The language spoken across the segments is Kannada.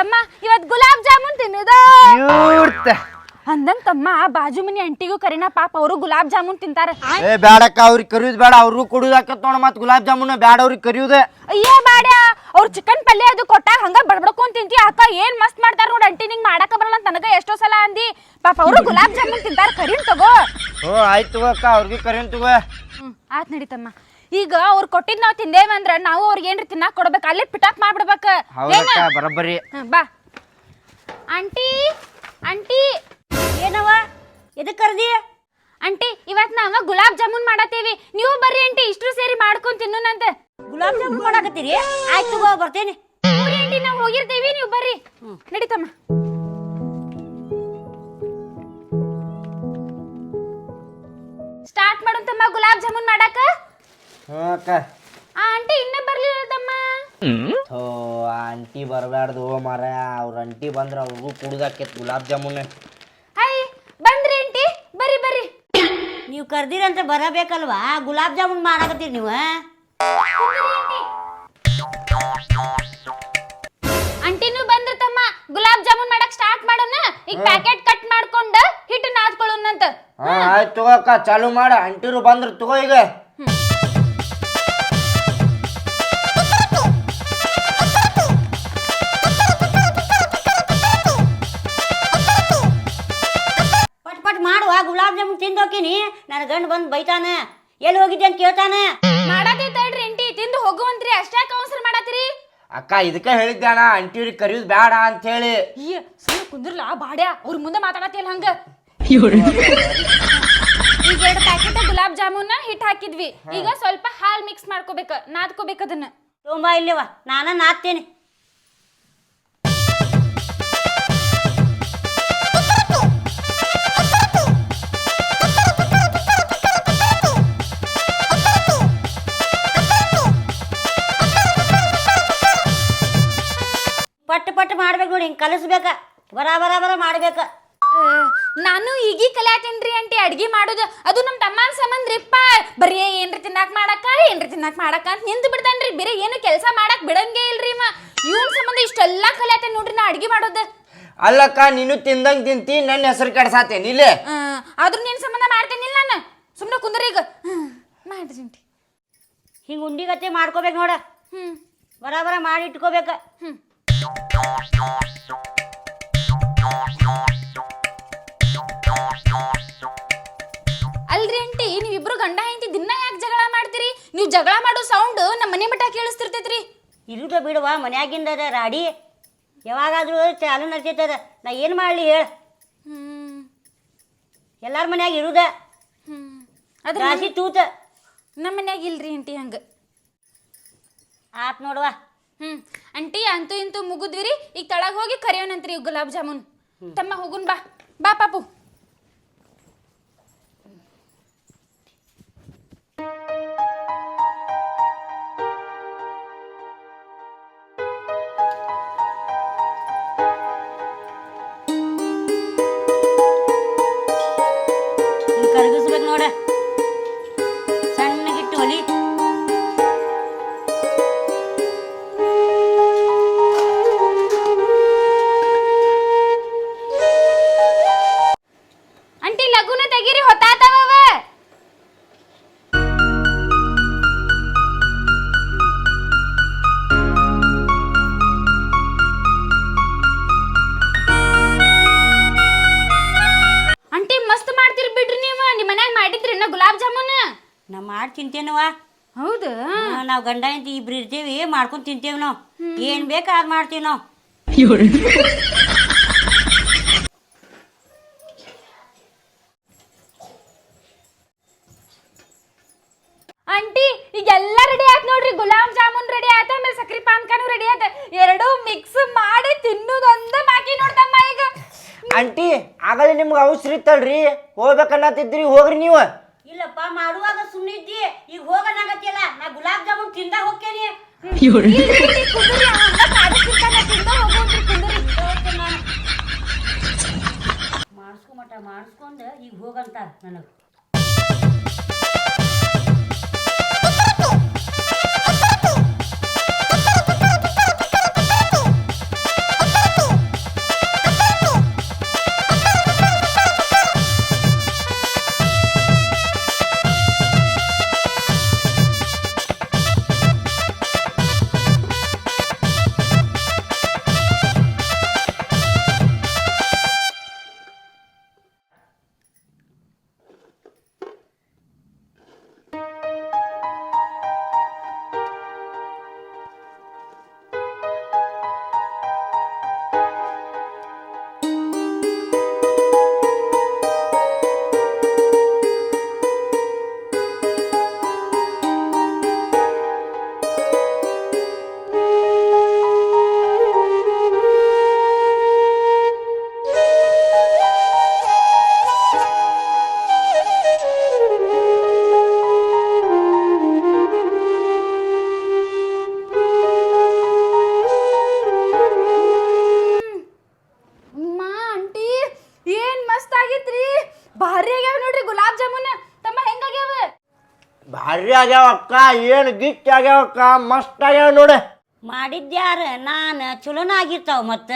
ತಮ್ಮ ಇವತ್ ಗುಲಾಬ್ ಜಾಮೂನ್ ತಿನ್ನೋದ. ಅಂದಂಗ್ ತಮ್ಮ ಬಾಜು ಮನಿ ಅಂಟಿಗೂ ಕರಿನ ಪಾಪ ಅವರು ಗುಲಾಬ್ ಜಾಮೂನ್ ತಿಂತಾರ. ಏ ಬ್ಯಾಡಕ್ಕ ಅವ್ರಿಗೆ ಕರಿಯೋದು ಬೇಡ. ಅವ್ರಿಗೂ ಕೊಡುದು ಆಕತ್ ನೋಡ ಮತ್ ಗುಲಾಬ್ ಜಾಮೂನ್ ಬ್ಯಾಡ ಅವ್ರಿಗೆ ಕರಿಯುದ. ಅಯ್ಯೋ ಬ್ಯಾಡ. ಅವ್ರ ಚಿಕನ್ ಪಲ್ಯ ಅದು ಕೊಟ್ಟಾಗ ಹಂಗ ಬಡ್ಬಡ್ಕೊಂಡ್ ತಿಂತಿ. ಅಕ್ಕ ಏನ್ ಮಸ್ತ್ ಮಾಡ್ತಾರ ನೋಡ್ ಅಂಟಿ ನಿಂಗ್ ಮಾಡಾಕ ಬರಲ್ಲ ಅಂತ ನನಗ ಎಷ್ಟೋ ಸಲ ಅಂದಿ. ಪಾಪ ಅವರು ಗುಲಾಬ್ ಜಾಮೂನ್ ತಿಂತಾರ ಕರಿನ್ ತಗೋ. ಹೋ ಆಯ್ತು ಅಕ್ಕ ಅವ್ರಿಗೆ ಕರಿನ್ ತಗೋ. ಹ್ಮ್ ಆತ್ ನಡಿತಮ್ಮ. ಈಗ ಅವ್ರು ಕೊಟ್ಟಿದ್ ನಾವ್ ತಿಂದೇವ ಅಂದ್ರ ನಾವು ಅವ್ರಿಗೆ ಏನ್ರಿ ತಿನ್ನಾಕ್ ಕೊಡ್ಬೇಕು? ಅಲ್ಲೇ ಪಿಟಾಕ್ ಮಾಡ್ಬಿಡ್ಬೇಕ. ಹೌದಕ್ಕ ಬರೋಬ್ಬರಿ. ಹ್ಮ್, ಬಾ. ಆಂಟಿ ಆಂಟಿ ಏನವ? ಎದಕ್ ಕರ್ದಿ? ಆಂಟಿ ಇವತ್ ನಾವ ಗುಲಾಬ್ ಜಾಮೂನ್ ಮಾಡತ್ತೀವಿ. ನೀವು ಬರ್ರಿ ಆಂಟಿ ಇಷ್ಟು ಸೇರಿ ಮಾಡ್ಕೊಂಡ್ ತಿನ್ನೋಣಂತ ಗುಲಾಬ್ ಜಾಮೂನ್ ಮಾಡಾಕತ್ತೀರಿ? ಆಯ್ತು ತಗೋ ಬರ್ತೇನೆ. ಊರಿ ಆಂಟಿ ನಾವು ಹೋಗಿರ್ತೇವಿ ನೀವು ಬರ್ರಿ. ನಡೀತಮ್ಮ. ಸ್ಟಾರ್ಟ್ ಮಾಡೋಂತಮ್ಮ ಗುಲಾಬ್ ಜಾಮೂನ್ ಮಾಡಾಕ? ಅಕ್ಕ ಆ ಆಂಟಿ ಇನ್ನ ಬರ್ಲಿಲ್ಲ ತಮ್ಮ. ಥೋ ಆಂಟಿ ಬರಬಾರ್ದು ಮಾರ ಅವ್ರ ಆಂಟಿ ಬಂದ್ರ ಅವ್ರಿಗೂ ಕುಡ್ದಾಕೈತ್ ಗುಲಾಬ್ ಜಾಮೂನ್. ಹಾಯ್ ಬಂದ್ರಿ ಆಂಟಿ. ಬರ್ರಿ ಬರ್ರಿ. ನೀವು ಕರ್ದಿರಂತ ಬರಬೇಕಲ್ವಾ? ಗುಲಾಬ್ ಜಾಮೂನ್ ಮಾಡಾಕತ್ತೀರಿ ನೀವು ಅಂಟಿನೂ ಬಂದ್ರ ತಮ್ಮ. ಗುಲಾಬ್ ಜಾಮೂನ್ ಮಾಡಕ್ ಸ್ಟಾರ್ಟ್ ಮಾಡೋಣ. ಈಗ ಪ್ಯಾಕೆಟ್ ಕಟ್ ಮಾಡ್ಕೊಂಡು ಹಿಟ್ಟು ನಾದ್ಕೊಳ್ಳೋಣಂತ. ಹಾ ಆಯ್ತು ತಗೋ ಅಕ್ಕ ಚಾಲು ಮಾಡ. ಅಂಟಿರು ಬಂದ್ರು ತಗೋ ಈಗ. ಹೋಗ್ತೀನಿ ನನ್ನ ಗಂಡ ಬಂದು ಬೈತಾನ. ಎಲ್ಲಿ ಹೋಗಿದ್ದೆ ಅಂತ ಕೇಳ್ತಾನ. ಮಾಡದೇ ತಡ್ರಿ ಅಂಟಿ ತಿಂದು ಹೋಗುವಂತ್ರಿ ಅಷ್ಟೇ ಕೌನ್ಸಲ್ ಮಾಡತ್ರಿ ಅಕ್ಕ ಇದಕ್ಕೆ ಹೇಳಿದ್ದಾನ ಅಂಟಿವ್ರಿಗೆ ಕರಿಯೋದು ಬೇಡ ಅಂತ ಹೇಳಿ. ಈ ಸುಮ್ಮನೆ ಕುಂದ್ರಲ್ಲ ಬಾಡ್ಯ ಅವ್ರ ಮುಂದೆ ಮಾತಾಡತಿಯಲ್ಲ ಹಂಗ? ಈಗ ಎರಡು ಪ್ಯಾಕೆಟ್ ಗುಲಾಬ್ ಜಾಮೂನ್ ಹಿಟ್ ಹಾಕಿದ್ವಿ. ಈಗ ಸ್ವಲ್ಪ ಹಾಲ್ ಮಿಕ್ಸ್ ಮಾಡ್ಕೋಬೇಕ ನಾದ್ಕೋಬೇಕು ಅದನ್ನ. ತುಂಬಾ ಇಲ್ಲವ ನಾನ ನಾದ್ತೇನೆ. ಹಿಂಗೆ ಕಲಿಸ್ಬೇಕ. ಬರ ಬರ ಬರ ಮಾಡ್ಬೇಕ. ನಾನು ಈಗೀ ಕಲ್ಯಾತೀನ್ರಿ ಅಂಟಿ ಅಡ್ಗೆ ಮಾಡೋದು. ಅದು ನಮ್ಮ ತಮ್ಮನ ಸಂಬಂಧ್ರಿಪ್ಪ ಬರೀ ಏನ್ರಿ ತಿನ್ನಾಕ್ ಮಾಡಾಕ? ಏನ್ರಿ ತಿನ್ನಾಕ ಮಾಡಕ್ಕ ಅಂತ ನಿಂತು ಬಿಡ್ತಾನ್ರಿ. ಬೇರೆ ಏನು ಕೆಲಸ ಮಾಡಕ್ ಬಿಡಂಗೇ ಇಲ್ರಿ ಇವ. ಇವನ್ ಸಂಬಂಧ ಇಷ್ಟೆಲ್ಲ ಕಲ್ಯಾತೇನ್ ನೋಡ್ರಿ ನಾ ಅಡ್ಗೆ ಮಾಡೋದು. ಅಲ್ಲಕ್ಕ ನೀನು ತಿಂದಂಗ್ ತಿಂತಿ ನನ್ನ ಹೆಸರು ಕೆಡ್ಸಾತೇನಿ ಇಲ್ಲೇ? ಆ, ಆದ್ರೂ ನಿನ್ ಸಂಬಂಧ ಮಾಡ್ತೇನಿಲ್ಲ ನಾನು. ಸುಮ್ಮನೆ ಕುಂದ್ರಿ ಈಗ. ಹ್ಮ್, ಮಾಡ್ರಿ ಅಂಟಿ. ಹಿಂಗೆ ಉಂಡಿಗತ್ತೆ ಮಾಡ್ಕೋಬೇಕು ನೋಡ. ಹ್ಮ್. ಬರ ಬರ ಮಾಡಿ ಇಟ್ಕೋಬೇಕ. ಹ್ಮ್. ಜಗಳ ಮಾಡೋ ಸೌಂಡ್ ನಮ್ಮ ಮನೆ ಮಟ್ಟ ಕೇಳಿಸ್ತಿರ್ತೈತ್ರಿ. ಇರುದ ಬಿಡುವ ಮನ್ಯಾಗಿಂದ ರಾಡಿ. ಯಾವಾಗಾದ್ರೂ ಚಾಲು ನಡ್ತೈತದ ನಾ ಏನು ಮಾಡಲಿ ಹೇಳ. ಹ್ಮ್. ಎಲ್ಲಾರ ಮನ್ಯಾಗ ಇರುದ? ಹ್ಮ್. ಅದ್ರ ರಾಶಿ ತೂತ. ನಮ್ಮ ಮನ್ಯಾಗ ಇಲ್ರಿ ಅಂಟಿ ಹಂಗ. ಆತ್ ನೋಡುವ. ಹ್ಮ್. ಅಂಟಿ ಅಂತೂ ಇಂತೂ ಮುಗಿದ್ವಿರಿ. ಈಗ ತಳಗ ಹೋಗಿ ಕರೆಯೋಣಂತ್ರಿ ಇವ್ ಗುಲಾಬ್ ಜಾಮೂನ್. ತಮ್ಮ ಹೋಗುನ್ ಬಾ. ಬಾ ಪಾಪು. ನೋಡ ಸಣ್ಣಗಿಟ್ಟು ಹೊಲಿ ಅಂಟಿ ಲಗುನ ತೆಗೀರಿ ಹೊತ್ತಾತವ ಮಾಡಿ ತಿಂತೇನವ ಹೌದು? ನಾವು ಗಂಡ ಅಂತ ಇಬ್ರು ಇರ್ತೇವಿ ಮಾಡ್ಕೊಂಡು ತಿಂತೇವ್ ನಾವು. ಏನ್ ಬೇಕು ಅದ್ ಮಾಡ್ತೀವಿ ನಾವು. ಆಂಟಿ ಈಗ ಎಲ್ಲ ರೆಡಿ ಆಯ್ತು ನೋಡ್ರಿ. ಗುಲಾಬ್ ಜಾಮೂನ್ ರೆಡಿ ಆಯ್ತು ಆಮೇಲೆ ಸಕ್ರಿ ಪಾನ್ಕಾನು ರೆಡಿ ಆಯ್ತು. ಎರಡು ಮಿಕ್ಸ್ ಮಾಡಿ ತಿನ್ನೋದೊಂದ ಬಾಕಿ ನೋಡ್ತಮ್ಮ ಈಗ. ಅಂಟಿ ಆಗಲೇ ನಿಮ್ಗೆ ಅವಸರ ಇತ್ತಲ್ರಿ? ಹೋಗ್ಬೇಕನ್ನತ್ತಿದ್ರಿ ಹೋಗ್ರಿ ನೀವು. ಮಾಡುವಾಗ ಸುಮ್ಮನಿದ್ದಿ ಈಗ ಹೋಗನಾಗತ್ತಿಲ್ಲ ನಾ ಗುಲಾಬ್ ಜಾಮೂನ್ ತಿಂದ ಹೋಗ್ತೇನೆ. ಇಲ್ರಿ, ಮಾಡಿಸ್ಕೊಂಡು ಕುಂದ್ರಿ, ಹಂಗ ಕಾಡಕ್ಕಿಂತ ನಾ ತಿಂದ ಹೋಗೋಣ್ರಿ, ಕುಂದ್ರಿ. ಮಾಡಿಸ್ಕೊ ಮಟ ಮಾಡಿಸ್ಕೊಂಡ ಈಗ ಹೋಗಂತ ನನಗೆ. ಭಾರಿ ಆಗ್ಯಾವ ಅಕ್ಕ ಏನು ಗಿಚ್ಚ ಆಗ್ಯಾವ ಅಕ್ಕ ಮಸ್ತ್ ಆಗ್ಯಾವ ನೋಡು. ಮಾಡಿದ್ಯಾರ? ನಾನು ಚಲೋನ ಆಗಿರ್ತಾವ ಮತ್ತ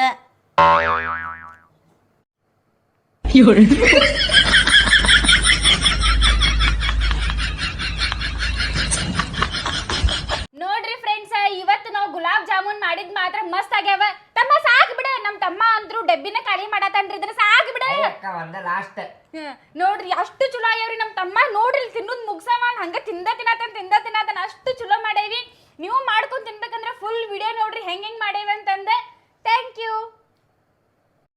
ನೋಡ್ರಿ ಫ್ರೆಂಡ್ಸ್ ಇವತ್ತು ನಾವು ಗುಲಾಬ್ ಜಾಮೂನ್ ಮಾಡಿದ್ ಮಾತ್ರ ಮಸ್ತ್ ಆಗ್ಯಾವ ತಮ್ಮ ಸಾಕ್ ಬಿಡ ನಮ್ ತಮ್ಮ ಅಂದ್ರು ಡಬ್ಬಿನ ಖಾಲಿ ಮಾಡತಾನ್ರಿ ಇದನ್ನ ಸಾಕ್ ಬಿಡ ಅಕ್ಕ ಒಂದ ನೋಡ್ರಿ, ಅಷ್ಟು ಚಲೋ ಆಗ್ಯಾವ್ರಿ ನಮ್ಮ ತಮ್ಮ. ನೋಡ್ರಿ ತಿನ್ನೋದ್ ಮುಗ್ಸವ ಹಂಗ ತಿಂದ ತಿನ್ನತನ ತಿಂದ ತಿನ್ನತನ ಅಷ್ಟು ಚಲೋ ಮಾಡೇವಿ. ನೀವು ಮಾಡ್ಕೊಂಡ್ ತಿನ್ಬೇಕಂದ್ರೆ ಫುಲ್ ವಿಡಿಯೋ ನೋಡ್ರಿ, ಹೆಂಗ್ ಹೆಂಗ್ ಮಾಡೇವಿ ಅಂತಂದೆ ಥ್ಯಾಂಕ್ ಯು